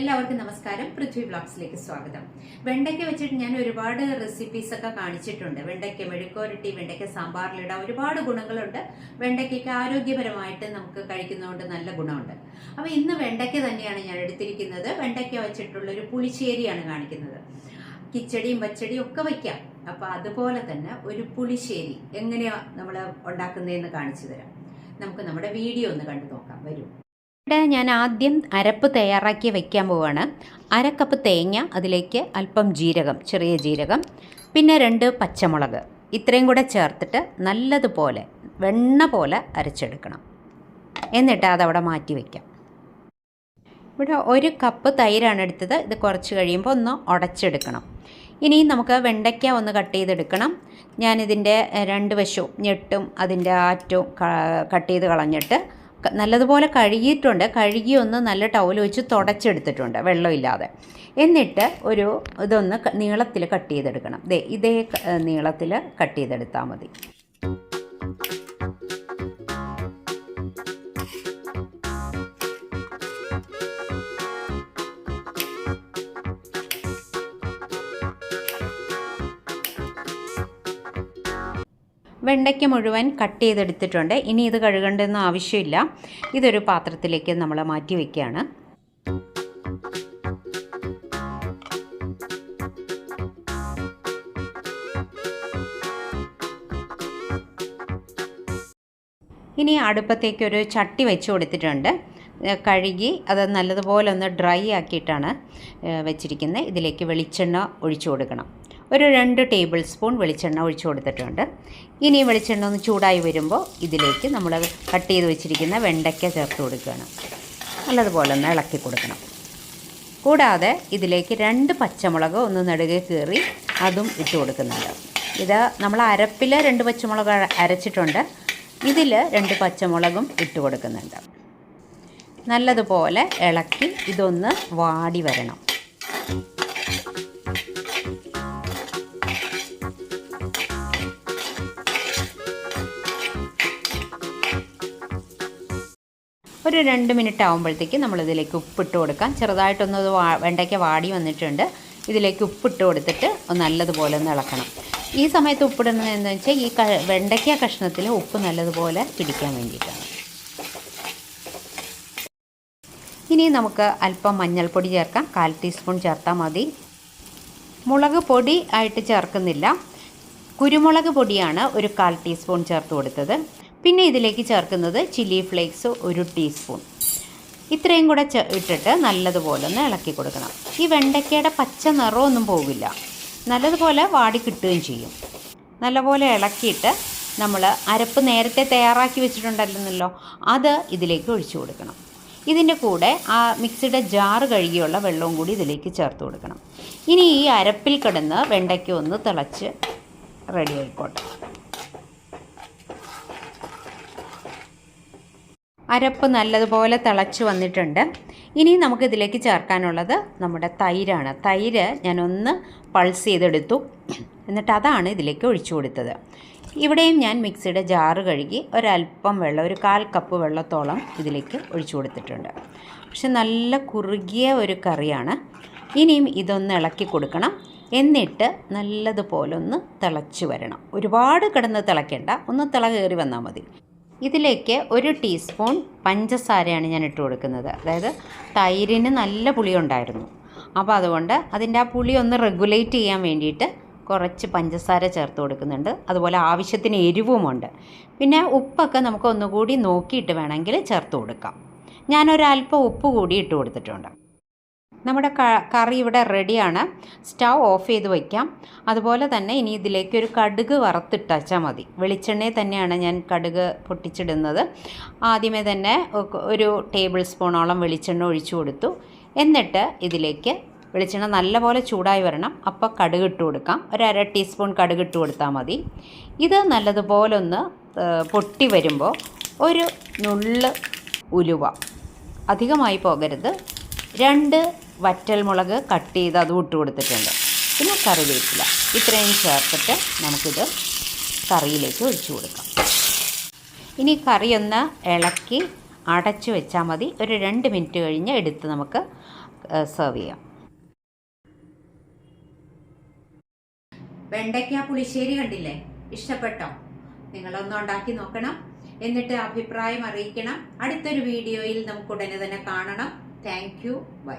എല്ലാവർക്കും നമസ്കാരം. പൃഥ്വി ബ്ലോഗ്സിലേക്ക് സ്വാഗതം. വെണ്ടയ്ക്ക വെച്ചിട്ട് ഞാൻ ഒരുപാട് റെസിപ്പീസ് ഒക്കെ കാണിച്ചിട്ടുണ്ട്. വെണ്ടയ്ക്ക മെഴുക്കോരട്ടി വെണ്ടയ്ക്ക സാമ്പാറിലിടാം ഒരുപാട് ഗുണങ്ങളുണ്ട്. വെണ്ടയ്ക്കയ്ക്ക് ആരോഗ്യപരമായിട്ട് നമുക്ക് കഴിക്കുന്നതുകൊണ്ട് നല്ല ഗുണമുണ്ട്. അപ്പൊ ഇന്ന് വെണ്ടയ്ക്ക തന്നെയാണ് ഞാൻ എടുത്തിരിക്കുന്നത്. വെണ്ടയ്ക്ക വെച്ചിട്ടുള്ള ഒരു പുളിശ്ശേരിയാണ് കാണിക്കുന്നത്. കിച്ചടിയും പച്ചടിയും ഒക്കെ വയ്ക്കാം അപ്പൊ അതുപോലെ തന്നെ ഒരു പുളിശ്ശേരി എങ്ങനെയാ നമ്മൾ ഉണ്ടാക്കുന്നതെന്ന് കാണിച്ചു തരാം. നമുക്ക് നമ്മുടെ വീഡിയോ ഒന്ന് കണ്ടു നോക്കാം. വരൂ. ഇവിടെ ഞാൻ ആദ്യം അരപ്പ് തയ്യാറാക്കി വെക്കാൻ പോവാണ്. അര കപ്പ് തേങ്ങ അതിലേക്ക് അല്പം ജീരകം ചെറിയ ജീരകം പിന്നെ രണ്ട് പച്ചമുളക്. ഇത്രയും കൂടെ ചേർത്തിട്ട് നല്ലതുപോലെ വെണ്ണ പോലെ അരച്ചെടുക്കണം. എന്നിട്ട് അതവിടെ മാറ്റി വയ്ക്കാം ഇവിടെ ഒരു കപ്പ് തൈരാണ് എടുത്തത്. ഇത് കുറച്ച് കഴിയുമ്പോൾ ഒന്ന് ഉടച്ചെടുക്കണം. ഇനി നമുക്ക് വെണ്ടയ്ക്ക ഒന്ന് കട്ട് ചെയ്തെടുക്കണം. ഞാനിതിന്റെ രണ്ട് വശവും ഞെട്ടും അതിന്റെ ആറ്റവും കട്ട് ചെയ്ത് കളഞ്ഞിട്ട് നല്ലതുപോലെ കഴുകിയിട്ടുണ്ട്. കഴുകി ഒന്ന് നല്ല ടൗൽ വെച്ച് തുടച്ചെടുത്തിട്ടുണ്ട് വെള്ളമില്ലാതെ. എന്നിട്ട് ഒരു ഇതൊന്ന് നീളത്തിൽ കട്ട് ചെയ്തെടുക്കണം. ദേ ഇതേ നീളത്തിൽ കട്ട് ചെയ്തെടുത്താൽ മതി. വെണ്ടയ്ക്ക മുഴുവൻ കട്ട് ചെയ്തെടുത്തിട്ടുണ്ട്. ഇനി ഇത് കഴുകേണ്ടെന്ന് ആവശ്യമില്ല. ഇതൊരു പാത്രത്തിലേക്ക് നമ്മൾ മാറ്റി വയ്ക്കുകയാണ് ഇനി അടുപ്പത്തേക്ക് ഒരു ചട്ടി വെച്ച് കൊടുത്തിട്ടുണ്ട്. കഴുകി അത് നല്ലതുപോലെ ഒന്ന് ഡ്രൈ ആക്കിയിട്ടാണ് വെച്ചിരിക്കുന്നത്. ഇതിലേക്ക് വെളിച്ചെണ്ണ ഒഴിച്ചു കൊടുക്കണം. ഒരു രണ്ട് ടേബിൾ സ്പൂൺ വെളിച്ചെണ്ണ ഒഴിച്ചു കൊടുത്തിട്ടുണ്ട്. ഇനി വെളിച്ചെണ്ണ ഒന്ന് ചൂടായി വരുമ്പോൾ ഇതിലേക്ക് നമ്മൾ കട്ട് ചെയ്ത് വെച്ചിരിക്കുന്ന വെണ്ടയ്ക്ക ചേർത്ത് കൊടുക്കുകയാണ്. നല്ലതുപോലെ ഒന്ന് ഇളക്കി കൊടുക്കണം. കൂടാതെ ഇതിലേക്ക് രണ്ട് പച്ചമുളക് ഒന്ന് നെടുകെ കീറി അതും ഇട്ട് കൊടുക്കുന്നുണ്ട്. ഇത് നമ്മൾ അരപ്പിൽ രണ്ട് പച്ചമുളക് അരച്ചിട്ടുണ്ട്. ഇതിൽ രണ്ട് പച്ചമുളകും ഇട്ട് കൊടുക്കുന്നുണ്ട്. നല്ലതുപോലെ ഇളക്കി ഇതൊന്ന് വാടി വരണം. ഒരു രണ്ട് മിനിറ്റ് ആകുമ്പോഴത്തേക്ക് നമ്മളിതിലേക്ക് ഉപ്പിട്ട് കൊടുക്കാം. ചെറുതായിട്ടൊന്ന് വാ വെണ്ടയ്ക്ക വാടി വന്നിട്ടുണ്ട്. ഇതിലേക്ക് ഉപ്പിട്ട് കൊടുത്തിട്ട് നല്ലതുപോലെ ഒന്ന് ഇളക്കണം. ഈ സമയത്ത് ഉപ്പിടുന്നത് എന്താണെന്ന് വെച്ചാൽ ഈ ക വെണ്ടയ്ക്ക കഷ്ണത്തിൽ ഉപ്പ് നല്ലതുപോലെ പിടിക്കാൻ വേണ്ടിയിട്ടാണ്. ഇനി നമുക്ക് അല്പം മഞ്ഞൾപ്പൊടി ചേർക്കാം. കാൽ ടീസ്പൂൺ ചേർത്താൽ മതി. മുളക് പൊടി ആയിട്ട് ചേർക്കുന്നില്ല. കുരുമുളക് പൊടിയാണ് ഒരു കാൽ ടീസ്പൂൺ ചേർത്ത് കൊടുത്തത്. പിന്നെ ഇതിലേക്ക് ചേർക്കുന്നത് ചില്ലി ഫ്ലേക്സ് ഒരു ടീസ്പൂൺ. ഇത്രയും കൂടെ ഇട്ടിട്ട് നല്ലതുപോലെ ഒന്ന് ഇളക്കി കൊടുക്കണം. ഈ വെണ്ടയ്ക്കയുടെ പച്ച നിറമൊന്നും പോകില്ല നല്ലതുപോലെ വാടി കിട്ടുകയും ചെയ്യും. നല്ലപോലെ ഇളക്കിയിട്ട് നമ്മൾ അരപ്പ് നേരത്തെ തയ്യാറാക്കി വെച്ചിട്ടുണ്ടല്ലോ അത് ഇതിലേക്ക് ഒഴിച്ചു കൊടുക്കണം. ഇതിന്റെ കൂടെ ആ മിക്സിയുടെ ജാറ് കഴുകിയുള്ള വെള്ളവും കൂടി ഇതിലേക്ക് ചേർത്ത് കൊടുക്കണം. ഇനി ഈ അരപ്പിൽ കിടന്ന് വെണ്ടയ്ക്ക ഒന്ന് തിളച്ച് റെഡി ആയിക്കോട്ടെ. അരപ്പ് നല്ലതുപോലെ തിളച്ച് വന്നിട്ടുണ്ട്. ഇനി നമുക്കിതിലേക്ക് ചേർക്കാനുള്ളത് നമ്മുടെ തൈരാണ്. തൈര് ഞാനൊന്ന് പൾസ് ചെയ്തെടുത്തു. എന്നിട്ട് അതാണ് ഇതിലേക്ക് ഒഴിച്ചു കൊടുത്തത്. ഇവിടെയും ഞാൻ മിക്സിയുടെ ജാറ് കഴുകി ഒരല്പം വെള്ളം ഒരു കാൽ കപ്പ് വെള്ളത്തോളം ഇതിലേക്ക് ഒഴിച്ചു കൊടുത്തിട്ടുണ്ട്. പക്ഷെ നല്ല കുറുകിയ ഒരു കറിയാണ്. ഇനിയും ഇതൊന്ന് ഇളക്കി കൊടുക്കണം. എന്നിട്ട് നല്ലതുപോലെ ഒന്ന് തിളച്ച് വരണം. ഒരുപാട് കിടന്ന് തിളയ്ക്കേണ്ട. ഒന്ന് തിള കയറി വന്നാൽ മതി. ഇതിലേക്ക് ഒരു ടീസ്പൂൺ പഞ്ചസാരയാണ് ഞാൻ ഇട്ട് കൊടുക്കുന്നത്. അതായത് തൈരിന് നല്ല പുളി ഉണ്ടായിരുന്നു അപ്പോൾ അതുകൊണ്ട് അതിന്റെ ആ പുളി ഒന്ന് റെഗുലേറ്റ് ചെയ്യാൻ വേണ്ടിയിട്ട് കുറച്ച് പഞ്ചസാര ചേർത്ത് കൊടുക്കുന്നുണ്ട്. അതുപോലെ ആവശ്യത്തിന് എരിവുമുണ്ട്. പിന്നെ ഉപ്പൊക്കെ നമുക്ക് ഒന്നുകൂടി നോക്കിയിട്ട് വേണമെങ്കിൽ ചേർത്ത് കൊടുക്കാം. ഞാനൊരല്പം ഉപ്പ് കൂടി ഇട്ട് കൊടുത്തിട്ടുണ്ട്. നമ്മുടെ കറി ഇവിടെ റെഡിയാണ്. സ്റ്റൗ ഓഫ് ചെയ്ത് വയ്ക്കാം അതുപോലെ തന്നെ ഇനി ഇതിലേക്ക് ഒരു കടുക് വറുത്തിട്ടാച്ചാൽ മതി. വെളിച്ചെണ്ണയിൽ തന്നെയാണ് ഞാൻ കടുക് പൊട്ടിച്ചിടുന്നത്. ആദ്യമേ തന്നെ ഒരു ടേബിൾ സ്പൂണോളം വെളിച്ചെണ്ണ ഒഴിച്ചു കൊടുത്തു. എന്നിട്ട് ഇതിലേക്ക് വെളിച്ചെണ്ണ നല്ലപോലെ ചൂടായി വരണം. അപ്പോൾ കടുക് ഇട്ട് കൊടുക്കാം. ഒരു അര ടീസ്പൂൺ കടുക് ഇട്ട് കൊടുത്താൽ മതി. ഇത് നല്ലതുപോലെ ഒന്ന് പൊട്ടി വരുമ്പോൾ ഒരു നുള്ള് ഉലുവ. അധികമായി പോകരുത്. രണ്ട് വറ്റൽ മുളക് കട്ട് ചെയ്ത് അതും ഇട്ട് കൊടുത്തിട്ടുണ്ട്. പിന്നെ കറിവേപ്പില. ഇത്രയും ചേർത്തിട്ട് നമുക്കിത് കറിയിലേക്ക് ഒഴിച്ചു കൊടുക്കാം. ഇനി കറിയൊന്ന് ഇളക്കി അടച്ചു വെച്ചാൽ മതി. ഒരു രണ്ട് മിനിറ്റ് കഴിഞ്ഞ് എടുത്ത് നമുക്ക് സെർവ് ചെയ്യാം. വെണ്ടയ്ക്ക പുളിശ്ശേരി കണ്ടില്ലേ? ഇഷ്ടപ്പെട്ടോ? നിങ്ങളൊന്ന് ഉണ്ടാക്കി നോക്കണം. എന്നിട്ട് അഭിപ്രായം അറിയിക്കണം. അടുത്തൊരു വീഡിയോയിൽ നമുക്ക് ഉടനെ തന്നെ കാണണം. Thank you by